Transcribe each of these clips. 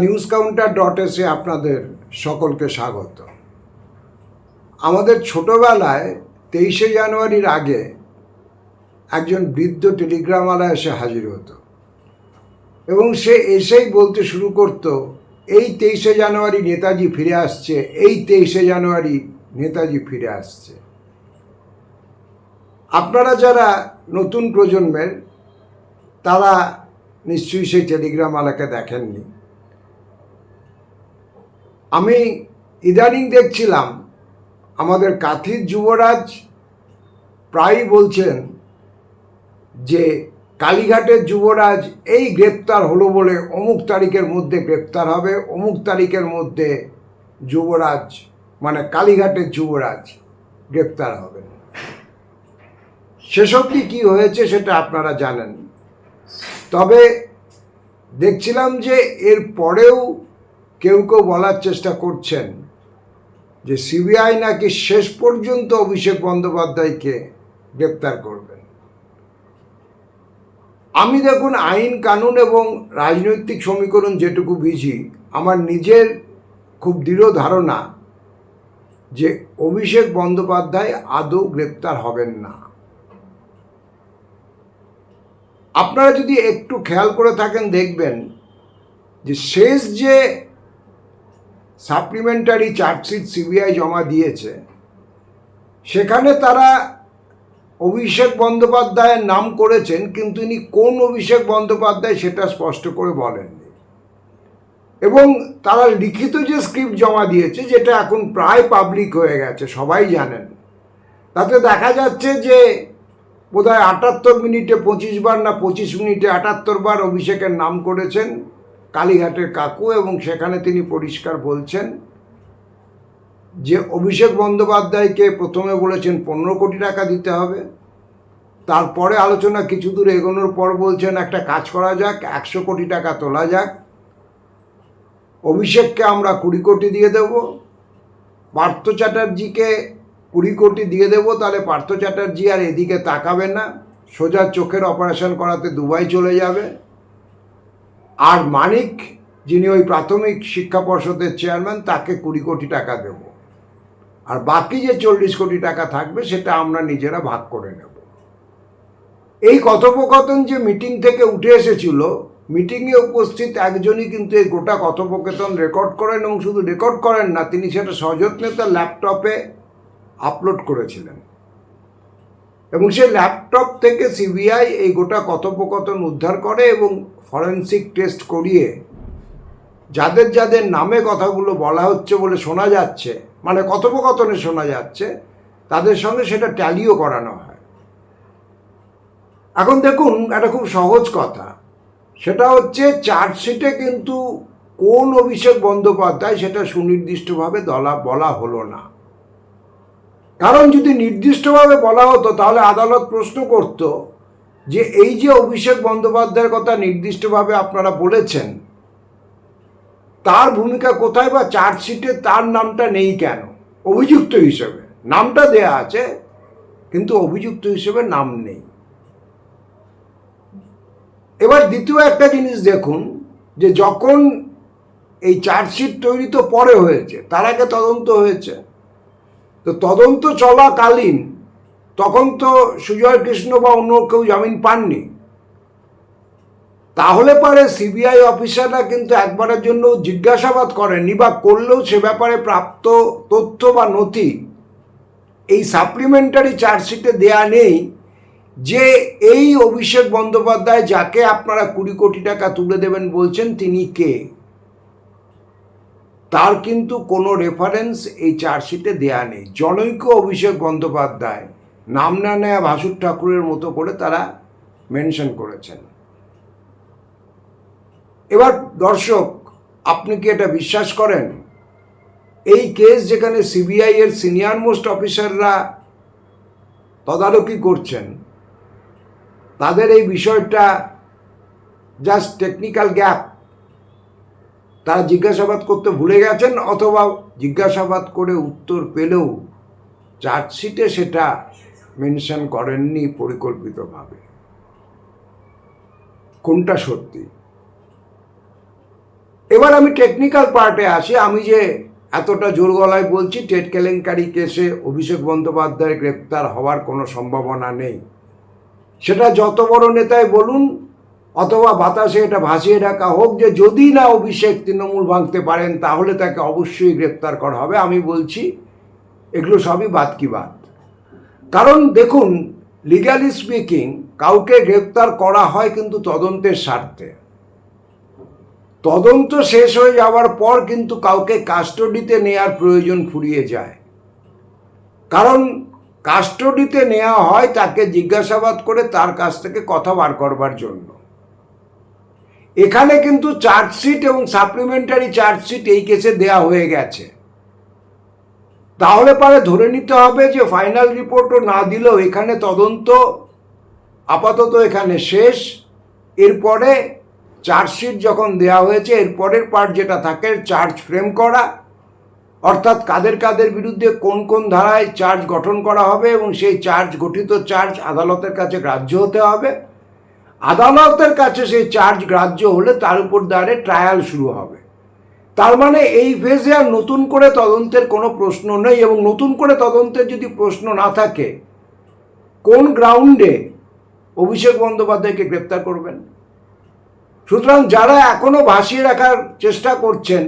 News counter dot এসে আপনাদের সকলকে স্বাগত। আমাদের ছোটবেলায় তেইশে জানুয়ারির আগে একজন বৃদ্ধ টেলিগ্রামওয়ালা এসে হাজির হতো এবং সে এসেই বলতে শুরু করত, এই তেইশে জানুয়ারি নেতাজি ফিরে আসছে, এই তেইশে জানুয়ারি নেতাজি ফিরে আসছে। আপনারা যারা নতুন প্রজন্মের, তারা নিশ্চয়ই সেই টেলিগ্রামওয়ালাকে দেখেননি। আমি ইদানিং দেখছিলাম, আমাদের কাথির যুবরাজ প্রায়ই বলছেন যে, কালীঘাটের যুবরাজ এই গ্রেপ্তার হলো বলে অমুক তারিখের মধ্যে গ্রেপ্তার হবে, অমুক তারিখের মধ্যে যুবরাজ মানে কালীঘাটের যুবরাজ গ্রেপ্তার হবেন সেসবটি কী হয়েছে সেটা আপনারা জানেন। তবে দেখছিলাম যে এর পরেও কেউ কেউ বলার চেষ্টা করছেন যে সিবিআই নাকি শেষ পর্যন্ত অভিষেক বন্দ্যোপাধ্যায়কে গ্রেপ্তার করবেন। আমি দেখুন আইন কানুন এবং রাজনৈতিক সমীকরণ যেটুকু বুঝি, আমার নিজের খুব দৃঢ় ধারণা যে অভিষেক বন্দ্যোপাধ্যায় আদৌ গ্রেপ্তার হবেন না। আপনারা যদি একটু খেয়াল করে থাকেন দেখবেন যে শেষ যে সাপ্লিমেন্টারি চার্জশিট সিবিআই জমা দিয়েছে। সেখানে তারা অভিষেক বন্দ্যোপাধ্যায়ের নাম করেছেন, কিন্তু ইনি কোন অভিষেক বন্দ্যোপাধ্যায় সেটা স্পষ্ট করে বলেননি। এবং তারা লিখিত যে স্ক্রিপ্ট জমা দিয়েছে, যেটা এখন প্রায় পাবলিক হয়ে গেছে, সবাই জানেন। তাতে দেখা যাচ্ছে যে বোধহয় আটাত্তর মিনিটে পঁচিশ বার না পঁচিশ মিনিটে আটাত্তর বার অভিষেকের নাম করেছেন। কালীঘাটের কাকু এবং সেখানে তিনি পরিষ্কার বলছেন যে অভিষেক বন্দ্যোপাধ্যায়কে প্রথমে বলেছেন পনেরো কোটি টাকা দিতে হবে, তারপরে আলোচনা কিছু দূর এগোনোর পর বলছেন একটা কাজ করা যাক, একশো কোটি টাকা তোলা যাক। অভিষেককে আমরা কুড়ি কোটি দিয়ে দেব, পার্থ চ্যাটার্জিকে কুড়ি কোটি দিয়ে দেব, তাহলে পার্থ চ্যাটার্জি আর এদিকে তাকাবে না, সোজা চোখের অপারেশন করাতে দুবাই চলে যাবে। আর মানিক, যিনি ওই প্রাথমিক শিক্ষা পর্ষদের চেয়ারম্যান, তাকে কুড়ি কোটি টাকা দেব। আর বাকি যে চল্লিশ কোটি টাকা থাকবে, সেটা আমরা নিজেরা ভাগ করে নেব। এই কথোপকথন যে মিটিং থেকে উঠে এসেছিল, মিটিংয়ে উপস্থিত একজনই কিন্তু এই গোটা কথোপকথন রেকর্ড করেন এবং শুধু রেকর্ড করেন না, তিনি সেটা সযত্নে তার ল্যাপটপে আপলোড করেছিলেন। এবং সেই ল্যাপটপ থেকে সিবিআই এই গোটা কথোপকথন উদ্ধার করে এবং ফরেন্সিক টেস্ট করিয়ে যাদের যাদের নামে কথাগুলো বলা হচ্ছে বলে শোনা যাচ্ছে মানে কথোপকথনে শোনা যাচ্ছে, তাদের সঙ্গে সেটা ট্যালিও করানো হয়। এখন দেখুন, একটা খুব সহজ কথা। সেটা হচ্ছে চার্জশিটে কিন্তু কোন অভিষেক বন্দ্যোপাধ্যায় সেটা সুনির্দিষ্টভাবে দলা, বলা হলো না। কারণ যদি নির্দিষ্টভাবে বলা হতো, তাহলে আদালত প্রশ্ন করত যে এই যে অভিষেক বন্দ্যোপাধ্যায়ের কথা নির্দিষ্টভাবে আপনারা বলেছেন, তার ভূমিকা কোথায় বা চার্জশিটে তার নামটা নেই কেন? অভিযুক্ত হিসেবে। নামটা দেয়া আছে, কিন্তু অভিযুক্ত হিসেবে নাম নেই। এবার দ্বিতীয় একটা জিনিস দেখুন, যে যখন এই চার্জশিট তৈরি তো পরে হয়েছে, তার আগে তদন্ত হয়েছে। তো তদন্ত চলাকালীন তখন তো সুজয় কৃষ্ণ বা অন্য কেউ জামিন পাননি। তাহলে পরে সিবিআই অফিসাররা কিন্তু একবারের জন্য জিজ্ঞাসাবাদ করেননি বা করলেও সে ব্যাপারে প্রাপ্ত তথ্য বা নথি এই সাপ্লিমেন্টারি চার্জশিটে দেয়া নেই যে এই অভিষেক বন্দ্যোপাধ্যায় যাকে আপনারা কুড়ি কোটি টাকা তুলে দেবেন বলছেন তিনি কে। তার কিন্তু কোনো রেফারেন্স এই চার্জশিটে দেয়া নেই। জনৈক অভিষেক বন্দ্যোপাধ্যায় নাম না নেয়া ভাসুর ঠাকুরের মতো করে তারা মেনশন করেছেন। এবার দর্শক, আপনি কি এটা বিশ্বাস করেন? এই কেস যেখানে সিবিআই এর সিনিয়র মোস্ট অফিসাররা তদারকি করছেন, তাদের এই বিষয়টা জাস্ট টেকনিক্যাল গ্যাপ। তারা জিজ্ঞাসাবাদ করতে ভুলে গেছেন অথবা জিজ্ঞাসাবাদ করে উত্তর পেলেও চার্জশিটে সেটা মেনশন করেননি পরিকল্পিতভাবে। কোনটা সত্যি? এবার আমি টেকনিক্যাল পার্টে আসি। আমি যে এতটা জোর গলায় বলছি টেট কেলেঙ্কারি কেসে অভিষেক বন্দ্যোপাধ্যায় গ্রেপ্তার হওয়ার কোনো সম্ভাবনা নেই। সেটা যত বড় নেতাই বলুন, অথবা বাতাসে এটা ভাসিয়ে রাখা হোক, যে যদি না অভিষেক তৃণমূল ভাঙতে পারেন, তাহলে তাকে অবশ্যই গ্রেপ্তার করা হবে। আমি বলছি, এগুলো সবই বাদ কি বাদ। কারণ দেখুন লিগালি স্পিকিং কাউকে গ্রেপ্তার করা হয় কিন্তু তদন্তের স্বার্থে। তদন্ত শেষ হয়ে যাওয়ার পর কিন্তু কাউকে কাস্টডিতে নেয়ার প্রয়োজন ফুরিয়ে যায়। কারণ কাস্টডিতে নেওয়া হয় তাকে জিজ্ঞাসাবাদ করে তার কাছ থেকে কথা বার করবার জন্য। এখানে কিন্তু চার্জশিট এবং সাপ্লিমেন্টারি চার্জশিট এই কেসে দেয়া হয়ে গেছে। তাহলে পরে ধরে নিতে হবে যে ফাইনাল রিপোর্টও না দিলেও এখানে তদন্ত আপাতত এখানে শেষ। এরপরে চার্জশিট যখন দেওয়া হয়েছে, এরপরের পার্ট যেটা থাকে চার্জ ফ্রেম করা। অর্থাৎ কাদের কাদের বিরুদ্ধে কোন কোন ধারায় চার্জ গঠন করা হবে এবং সেই চার্জ গঠিত চার্জ আদালতের কাছে গ্রাহ্য হতে হবে। আদালতের কাছে সেই চার্জ গ্রাহ্য হলে তার উপর দ্বারে ট্রায়াল শুরু হবে। তার মানে এই ফেজে আর নতুন করে তদন্তের কোনো প্রশ্ন নেই এবং নতুন করে তদন্তের যদি প্রশ্ন না থাকে, কোন গ্রাউন্ডে অভিষেক বন্দ্যোপাধ্যায়কে গ্রেপ্তার করবেন? সুতরাং যারা এখনও ভাসিয়ে রাখার চেষ্টা করছেন,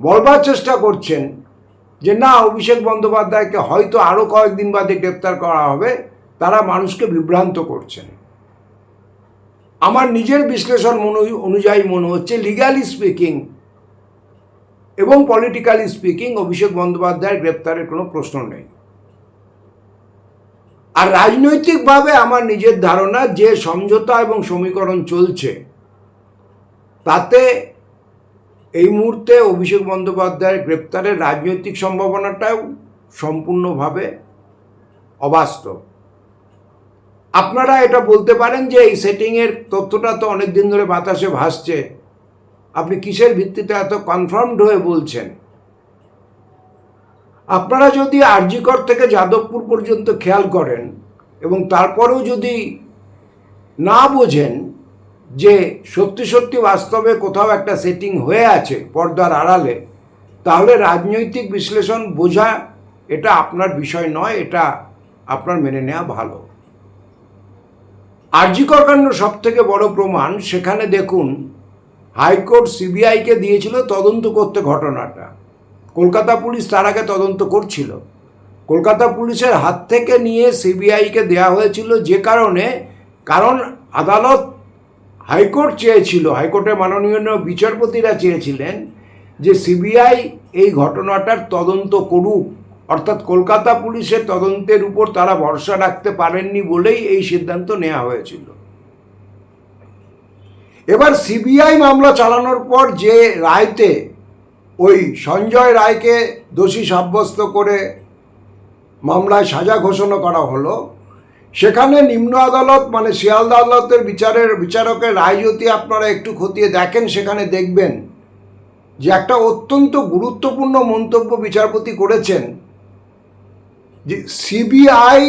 বলবার চেষ্টা করছেন যে না, অভিষেক বন্দ্যোপাধ্যায়কে হয়তো আরও কয়েকদিন বাদে গ্রেপ্তার করা হবে, তারা মানুষকে বিভ্রান্ত করছেন। আমার নিজের বিশ্লেষণ অনুযায়ী মনে হচ্ছে লিগালি স্পিকিং এবং পলিটিক্যালি স্পিকিং অভিষেক বন্দ্যোপাধ্যায়ের গ্রেপ্তারের কোনো প্রশ্ন নেই। আর রাজনৈতিকভাবে আমার নিজের ধারণা, যে সমঝোতা এবং সমীকরণ চলছে, তাতে এই মুহূর্তে অভিষেক বন্দ্যোপাধ্যায়ের গ্রেপ্তারের রাজনৈতিক সম্ভাবনাটাও সম্পূর্ণভাবে অবাস্তব। আপনারা এটা বলতে পারেন যে এই সেটিংয়ের তথ্যটা তো অনেক দিন ধরে বাতাসে ভাসছে। আপনি কিসের ভিত্তিতে এত কনফার্মড হয়ে বলছেন? আপনারা যদি আরজিকর থেকে যাদবপুর পর্যন্ত খেয়াল করেন এবং তারপরেও যদি না বোঝেন যে সত্যি সত্যি বাস্তবে কোথাও একটা সেটিং হয়ে আছে পর্দার আড়ালে, তাহলে রাজনৈতিক বিশ্লেষণ বোঝা এটা আপনার বিষয় নয়, এটা আপনার মেনে নেওয়া ভালো। আরজিকর কাণ্ড সব থেকে বড় প্রমাণ, সেখানে দেখুন হাইকোর্ট সিবিআইকে দিয়েছিল তদন্ত করতে ঘটনাটা। কলকাতা পুলিশ তার আগে তদন্ত করছিল। কলকাতা পুলিশের হাত থেকে নিয়ে সিবিআইকে দেয়া হয়েছিল যে কারণে, কারণ আদালত হাইকোর্ট চেয়েছিল, হাইকোর্টের মাননীয় বিচারপতিরা চেয়েছিলেন যে সিবিআই এই ঘটনাটার তদন্ত করুক। অর্থাৎ কলকাতা পুলিশের তদন্তের উপর তারা ভরসা রাখতে পারেননি বলেই এই সিদ্ধান্ত নেওয়া হয়েছিল। এবার সিবিআই মামলা চালানোর পর যে রায়তে ওই সঞ্জয় রায়কে দোষী সাব্যস্ত করে মামলায় সাজা ঘোষণা করা হলো, সেখানে নিম্ন আদালত মানে শিয়ালদা আদালতের বিচারের বিচারকের রায় যদি আপনারা একটু খতিয়ে দেখেন, সেখানে দেখবেন যে একটা অত্যন্ত গুরুত্বপূর্ণ মন্তব্য বিচারপতি করেছেন যে সিবিআই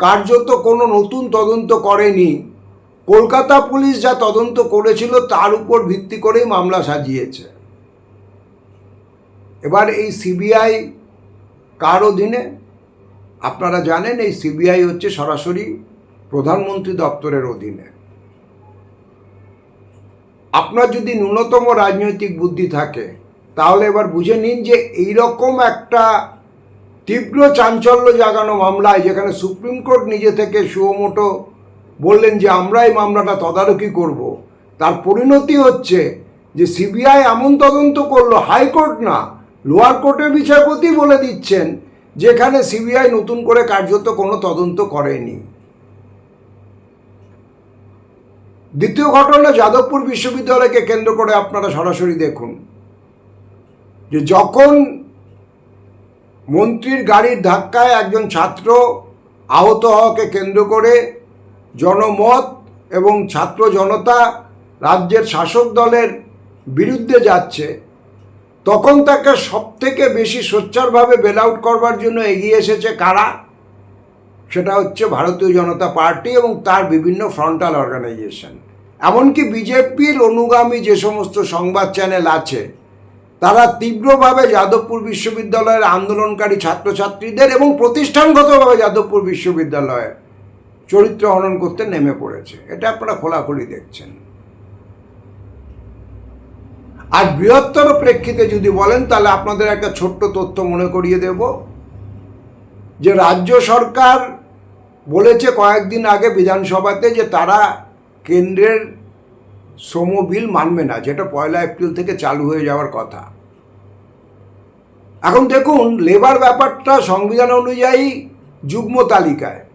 কার্যত কোনো নতুন তদন্ত করেনি। কলকাতা পুলিশ যা তদন্ত করেছিল তার উপর ভিত্তি করেই মামলা সাজিয়েছে। এবার এই সিবিআই কার অধীনে আপনারা জানেন এই সিবিআই হচ্ছে সরাসরি প্রধানমন্ত্রী দপ্তরের অধীনে। আপনার যদি ন্যূনতম রাজনৈতিক বুদ্ধি থাকে, তাহলে এবার বুঝে নিন যে এইরকম একটা তীব্র চাঞ্চল্য জাগানো মামলায় যেখানে সুপ্রিম কোর্ট নিজে থেকে সুমোটো বললেন যে আমরা এই মামলাটা তদারকি করব। তার পরিণতি হচ্ছে যে, সিবিআই এমন তদন্ত করল, হাইকোর্ট না, লোয়ার কোর্টের বিচারপতি বলে দিচ্ছেন, যেখানে সিবিআই নতুন করে কার্যত কোনো তদন্ত করেনি। দ্বিতীয় ঘটনা, যাদবপুর বিশ্ববিদ্যালয়কে কেন্দ্র করে আপনারা সরাসরি দেখুন। যে, যখন মন্ত্রীর গাড়ির ধাক্কায় একজন ছাত্র আহত হওয়াকে কেন্দ্র করে জনমত এবং ছাত্র জনতা রাজ্যের শাসক দলের বিরুদ্ধে যাচ্ছে, তখন তাকে সবথেকে বেশি সোচ্চারভাবে বেল আউট করবার জন্য এগিয়ে এসেছে কারা? সেটা হচ্ছে ভারতীয় জনতা পার্টি এবং তার বিভিন্ন ফ্রন্টাল অর্গানাইজেশন এমনকি বিজেপির অনুগামী যে সমস্ত সংবাদ চ্যানেল আছে, তারা তীব্রভাবে যাদবপুর বিশ্ববিদ্যালয়ের আন্দোলনকারী ছাত্রছাত্রীদের এবং প্রতিষ্ঠানগতভাবে যাদবপুর বিশ্ববিদ্যালয়ের চরিত্র হনন করতে নেমে পড়েছে। এটা আপনারা খোলাখুলি দেখছেন। আর বৃহত্তর প্রেক্ষিতে যদি বলেন, তাহলে আপনাদের একটা ছোট্ট তথ্য মনে করিয়ে দেব। যে রাজ্য সরকার বলেছে কয়েকদিন আগে বিধানসভাতে যে তারা কেন্দ্রের শ্রম বিল মানবে না, যেটা পয়লা এপ্রিল থেকে চালু হয়ে যাওয়ার কথা। এখন দেখুন, লেবার ব্যাপারটা সংবিধান অনুযায়ী যুগ্ম তালিকায়।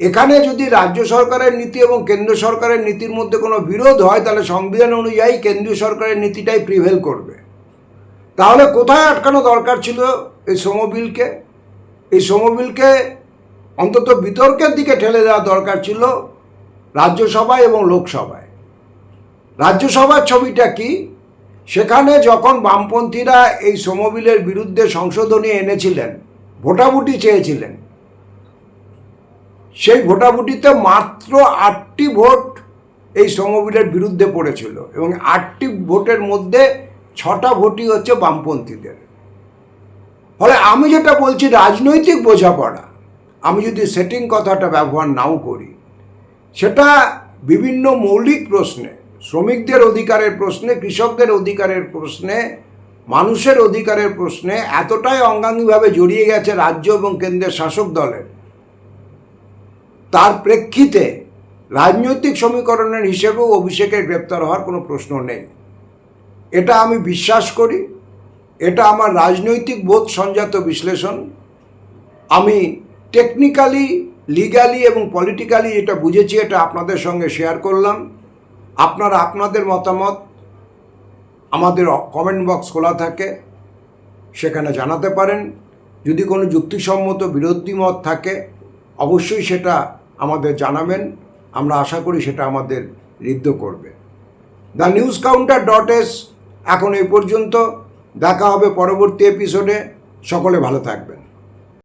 এখানে যদি রাজ্য সরকারের নীতি এবং কেন্দ্র সরকারের নীতির মধ্যে কোনো বিরোধ হয়, তাহলে সংবিধান অনুযায়ী কেন্দ্রীয় সরকারের নীতিটাই প্রিভেল করবে। তাহলে কোথায় আটকানো দরকার ছিল এই শ্রমবিলকে? এই শ্রমবিলকে অন্তত বিতর্কের দিকে ঠেলে দেওয়া দরকার ছিল রাজ্যসভায় এবং লোকসভায়। রাজ্যসভার ছবিটা কি? সেখানে যখন বামপন্থীরা এই শ্রমবিলের বিরুদ্ধে সংশোধনী এনেছিলেন, ভোটাভুটি চেয়েছিলেন সেই ভোটাভুটিতে মাত্র আটটি ভোট এই শ্রমবিলের বিরুদ্ধে পড়েছিল এবং আটটি ভোটের মধ্যে ছটা ভোটই হচ্ছে বামপন্থীদের। ফলে আমি যেটা বলছি, রাজনৈতিক বোঝাপড়া। আমি যদি সেটিং কথাটা ব্যবহার নাও করি, সেটা বিভিন্ন মৌলিক প্রশ্নে, শ্রমিকদের অধিকারের প্রশ্নে, কৃষকদের অধিকারের প্রশ্নে, মানুষের অধিকারের প্রশ্নে এতটাই অঙ্গাঙ্গিভাবে জড়িয়ে গেছে রাজ্য এবং কেন্দ্রের শাসক দলের তার প্রেক্ষিতে রাজনৈতিক সমীকরণের হিসেবেও অভিষেকের গ্রেপ্তার হওয়ার কোনো প্রশ্ন নেই। এটা আমি বিশ্বাস করি, এটা আমার রাজনৈতিক বোধ সঞ্জাত বিশ্লেষণ। আমি টেকনিক্যালি লিগালি এবং পলিটিক্যালি এটা বুঝেছি এটা আপনাদের সঙ্গে শেয়ার করলাম। আপনারা আপনাদের মতামত আমাদের কমেন্ট বক্স খোলা থাকে, সেখানে জানাতে পারেন। যদি কোনো যুক্তিসম্মত বিরোধী মত থাকে, অবশ্যই সেটা আমাদের জানাবেন। আমরা আশা করি সেটা আমাদের ঋদ্ধ করবে। The news counter dot S এখন এই পর্যন্ত। দেখা হবে পরবর্তী এপিসোডে সকলে ভালো থাকবেন।